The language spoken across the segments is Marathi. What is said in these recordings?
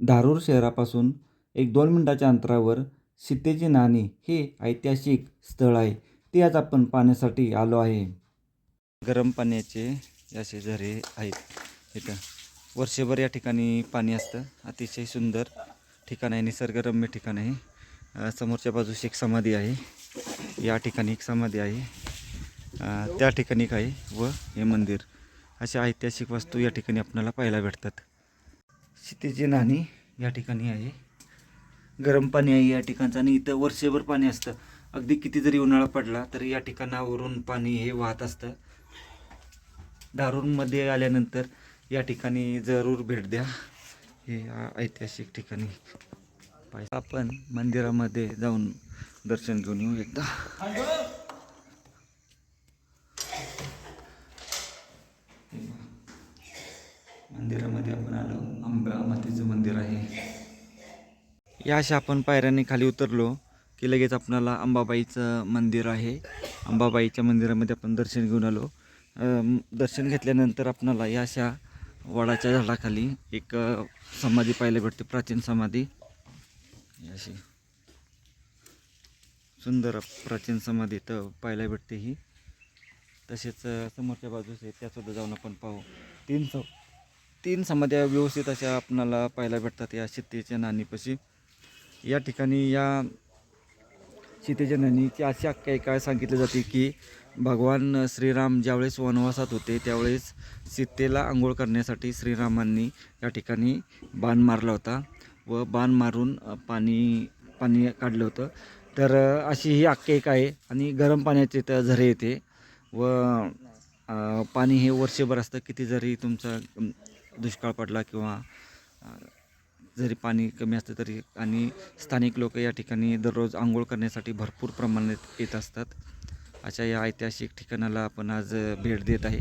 धारूर शहरापासून एक दोन मिनटाच्या अंतरावर सीतेची नाणी हे ऐतिहासिक स्थळ आहे. ते आज आपण पाण्यासाठी आलो आहे. गरम पाण्याचे असे झरे आहेत. इथं वर्षभर या ठिकाणी पाणी असतं. अतिशय सुंदर ठिकाण आहे. निसर्गरम्य ठिकाण आहे. समोरच्या बाजूस एक समाधी आहे. या ठिकाणी एक समाधी आहे. त्या ठिकाणी एक आहे व हे मंदिर. अशा ऐतिहासिक वस्तू या ठिकाणी आपल्याला पाहायला भेटतात. सीतेची नाणी या ठिकाणी आहे. गरम पाणी आहे या ठिकाणचं आणि इथं वर्षभर पाणी असतं. अगदी किती जरी उन्हाळा पडला तरी या ठिकाणावरून पाणी हे वाहत असतं. दारूरमध्ये आल्यानंतर या ठिकाणी जरूर भेट द्या. हे ऐतिहासिक ठिकाणी पाहिजे आपण मंदिरामध्ये जाऊन दर्शन घेऊन येऊ एकदा. मंदिरामध्ये आपण आलो. अंबा मातेचं मंदिर आहे. या अशा आपण पायऱ्यांनी खाली उतरलो की लगेच आपणाला अंबाबाईचं मंदिर आहे. अंबाबाईच्या मंदिरामध्ये आपण दर्शन घेऊन आलो. दर्शन घेतल्यानंतर आपणाला या अशा वडाच्या झाडाखाली एक समाधी पाहायला भेटते प्राचीन समाधी. अशी सुंदर प्राचीन समाधी तर पाहायला भेटते ही. तसेच समोरच्या बाजूस आहे त्यासुद्धा जाऊन आपण पाहू. तीन स तीन समाध्या व्यवस्थित अशा आपणाला पाहायला भेटतात या सीतेच्या नाणीपाशी. या ठिकाणी या सीतेच्या नाणीची अशी आख्यायिका सांगितली जाते की भगवान श्रीराम ज्यावेळेस वनवासात होते त्यावेळेस सीतेला आंघोळ करण्यासाठी श्रीरामांनी या ठिकाणी बाण मारला होता व बाण मारून पाणी पाणी काढलं होतं. तर अशी ही आख्यायिका आहे आणि गरम पाण्याचे तर झरे येते व पाणी हे वर्षभर असतं. किती जरी तुमचा दुष्काळ पडला किंवा जरी पाणी कमी असतं तरी आणि स्थानिक लोक या ठिकाणी दररोज आंघोळ करण्यासाठी भरपूर प्रमाणात येत असतात. अशा या ऐतिहासिक ठिकाणाला आपण आज भेट देत आहे.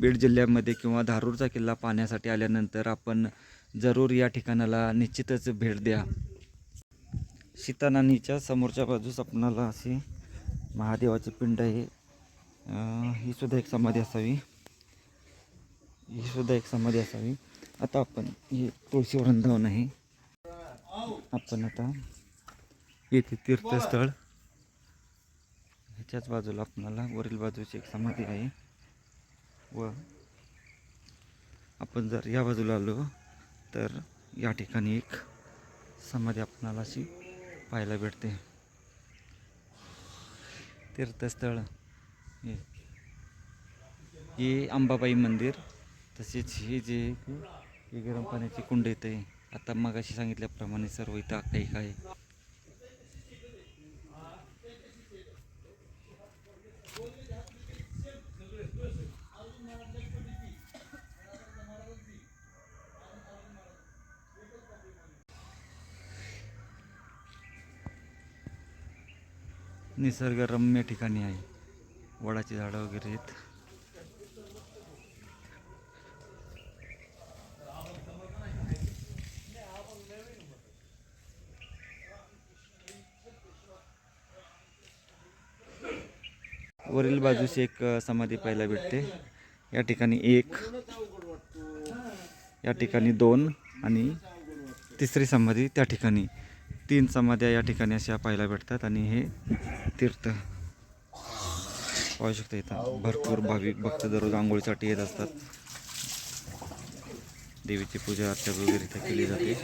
बीड जिल्ह्यामध्ये किंवा धारूरचा किल्ला पाहण्यासाठी आल्यानंतर आपण जरूर या ठिकाणाला निश्चितच भेट द्या. सीतानानीच्या समोरच्या बाजूस आपणाला अशी महादेवाची पिंड आहे. ही सुद्धा एक समाधी असावी. ही सुद्धा एक समाधी असावी. आता आपण हे तुळशी वृंदावन आहे. आपण आता येथे तीर्थस्थळ. ह्याच्याच बाजूला आपणाला वरील बाजूची एक समाधी आहे. व आपण जर या बाजूला आलो तर या ठिकाणी एक समाधी आपणाला अशी पाहायला भेटते. तीर्थस्थळ हे. हे अंबाबाई मंदिर. तसेच हे जे हे गरम पाण्याची कुंड येते आता मगाशी सांगितल्याप्रमाणे सर्व इथं काही काय निसर्गरम्य ठिकाणी आहे. वडाची झाडं वगैरे आहेत. वरील बाजूस एक समाधी पाहायला भेटते. या ठिकाणी एक या ठिकाणी दोन आणि तिसरी समाधी त्या ठिकाणी तीन समाध्या या ठिकाणी अशा पाहायला भेटतात आणि हे तीर्थ पाहू शकता इथं. भरपूर भाविक भक्त दररोज आंघोळीसाठी येत असतात. देवीची पूजा अर्चा वगैरे इथं केली जाते.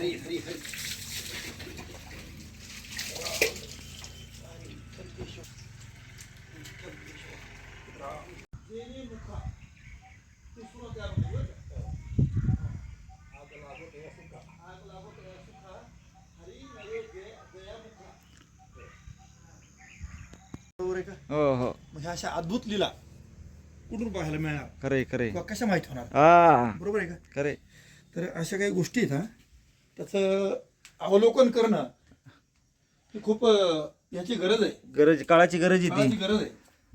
बरोबर आहे का? हो हो. म्हणजे अशा अद्भुत लीला कुठून पाहायला मिळणार? खरे खरे किंवा कशा माहीत होणार? बरोबर आहे का? खरे तर अशा काही गोष्टी आहेत हा. त्याचं अवलोकन करणं ही खूप अं, याची गरज आहे. गरज काळाची गरज आहे काळाची गरज आहे.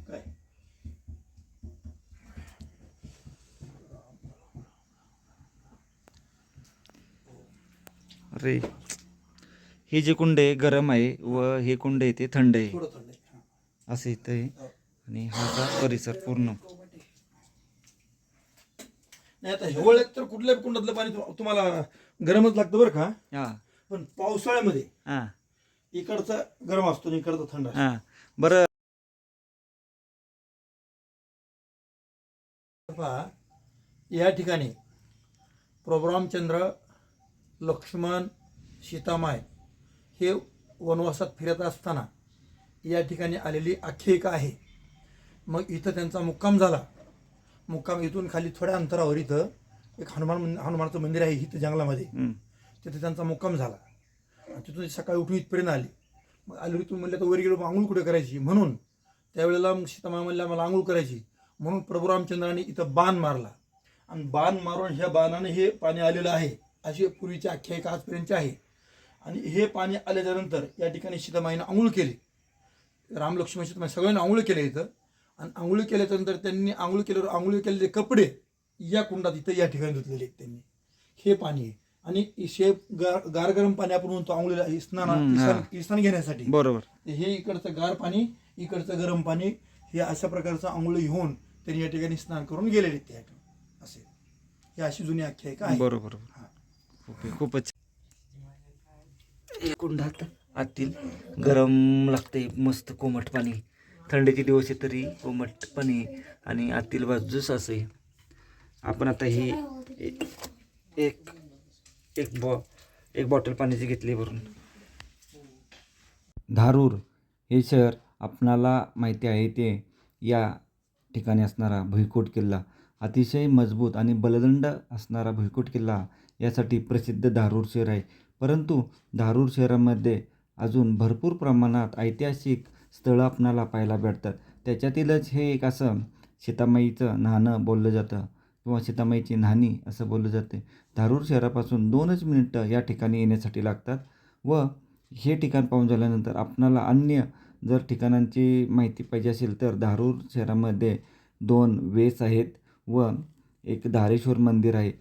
काय? अरे. हे जे कुंड आहे गरम आहे व हे कुंड आहे ते थंड आहे. थोडं. असं इथं आहे. आणि हा परिसर पूर्ण. नाही आता हिवाळ्यात तर कुठल्याही कुंडातलं पाणी तुम्हाला गरमच लागतं बरं का? हां. पण पावसाळ्यामध्ये हां. इकडचा गरम असतो आणि इकडचा थंड असतो. हां. बरं. पहा या ठिकाणी प्रभुरामचंद्र लक्ष्मण सीतामाय हे वनवासात फिरत असताना या ठिकाणी आलेली आख्यायिका आहे. मग इथं त्यांचा मुक्काम झाला. मुक्काम इथून खाली थोड्या अंतरावर इथं एक हनुमान मन- हनुमानाचं मंदिर आहे इथं जंगलामध्ये. तिथे त्यांचा मुक्काम झाला. तिथून सकाळी उठून इथपर्यंत आली. मग आली इथून म्हणलं तर वर गेलो मग आंघोळ कुठे करायची? म्हणून त्यावेळेला मग सीतामा म्हणल्या मला आंघोळ करायची. म्हणून प्रभू रामचंद्राने इथं बाण मारला. आणि बाण मारून ह्या बाणाने हे पाणी आलेलं आहे. अशी पूर्वीची आख्यायिका आजपर्यंतची आहे. आणि हे पाणी आल्याच्यानंतर या ठिकाणी सीतामाईनं आंघोळ केली. राम लक्ष्मण सीतामाई सगळ्यांनी आंघोळ केले इथं. आणि आंघोळ केल्याच्यानंतर त्यांनी आंघोळ केल्यावर आंघोळ केलेले कपडे या कुंडात इथं या ठिकाणी धुतलेले आहेत त्यांनी. हे पाणी आहे. आणि हे गार गार गरम पाणी आपण म्हणतो आंघोळीला स्नान हा. स्नान स्नान घेण्यासाठी. बरोबर. हे इकडचं गार पाणी इकडचं गरम पाणी हे अशा प्रकारचं आंघोळ घेऊन त्यांनी या ठिकाणी स्नान करून गेलेले आहेत त्या ठिकाणी. असे. ही अशी जुनी आख्यायिका आहे. बरोबर हा. ओके खूपच कुंडात आतील गरम लागते मस्त कोमट पाणी. थंडीचे दिवस आहे तरी कोमट पाणी आणि आतील बाजूस असे आपण आता ही एक एक एक बॉ एक बॉटल पाण्याची घेतली भरून. धारूर हे शहर आपणाला माहिती आहे ते या ठिकाणी असणारा भुईकोट किल्ला. अतिशय मजबूत आणि बलदंड असणारा भुईकोट किल्ला यासाठी प्रसिद्ध धारूर शहर आहे. परंतु धारूर शहरामध्ये अजून भरपूर प्रमाणात ऐतिहासिक स्थळं आपणाला पाहायला भेटतात. त्याच्यातीलच हे एक असं सीतामाईचं न्हाणं बोललं जातं किंवा सीतामाईची न्हाणी असं बोललं जाते. धारूर शहरापासून दोनच मिनिटं या ठिकाणी येण्यासाठी लागतात व हे ठिकाण पाहून झाल्यानंतर आपणाला अन्य जर ठिकाणांची माहिती पाहिजे असेल तर धारूर शहरामध्ये दोन वेस आहेत व एक धारेश्वर मंदिर आहे.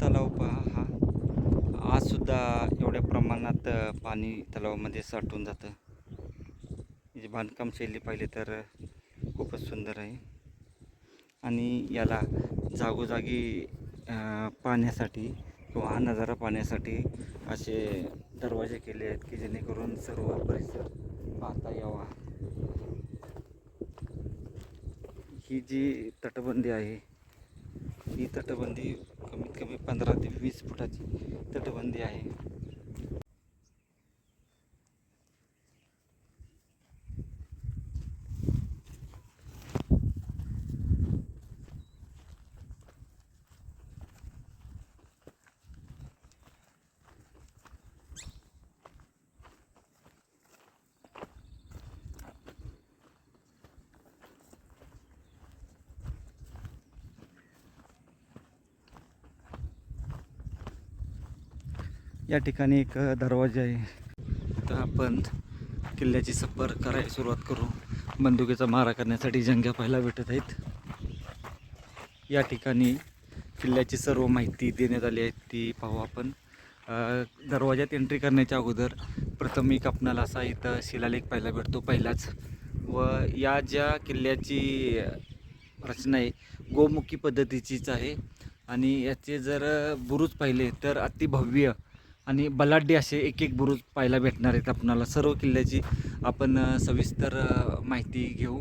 तलाव पहा हा. आज सुद्धा एवढ्या प्रमाणात पाणी तलावामध्ये साठून जातं. जे बांधकाम शैली पाहिली तर खूपच सुंदर आहे. आणि याला जागोजागी पाहण्यासाठी किंवा हा नजारा पाहण्यासाठी असे दरवाजे केले आहेत की जेणेकरून सर्व परिसर पाहता यावा. ही जी तटबंदी आहे ही तटबंदी कमीत कमी पंधरा ते वीस फुटाची तटबंदी आहे. या ठिकाणी एक दरवाजा आहे. तर आपण किल्ल्याची सफर करायला सुरुवात करू. बंदुकीचा मारा करण्यासाठी जंग्या पाहायला भेटत आहेत. या ठिकाणी किल्ल्याची सर्व माहिती देण्यात आली आहे ती पाहू आपण. दरवाजात दरवाज्यात एंट्री करण्याच्या अगोदर प्रथम एक आपणाला असा इथं शिलालेख पाहायला भेटतो पहिलाच. व या ज्या किल्ल्याची रचना आहे गोमुखी पद्धतीचीच आहे. आणि याचे जर बुरुज पाहिले तर अतिभव्य आणि बलाढ्य असे एक एक बुरुज पाहायला भेटणार आहेत. आपणाला सर्व किल्ल्याची आपण सविस्तर माहिती घेऊ.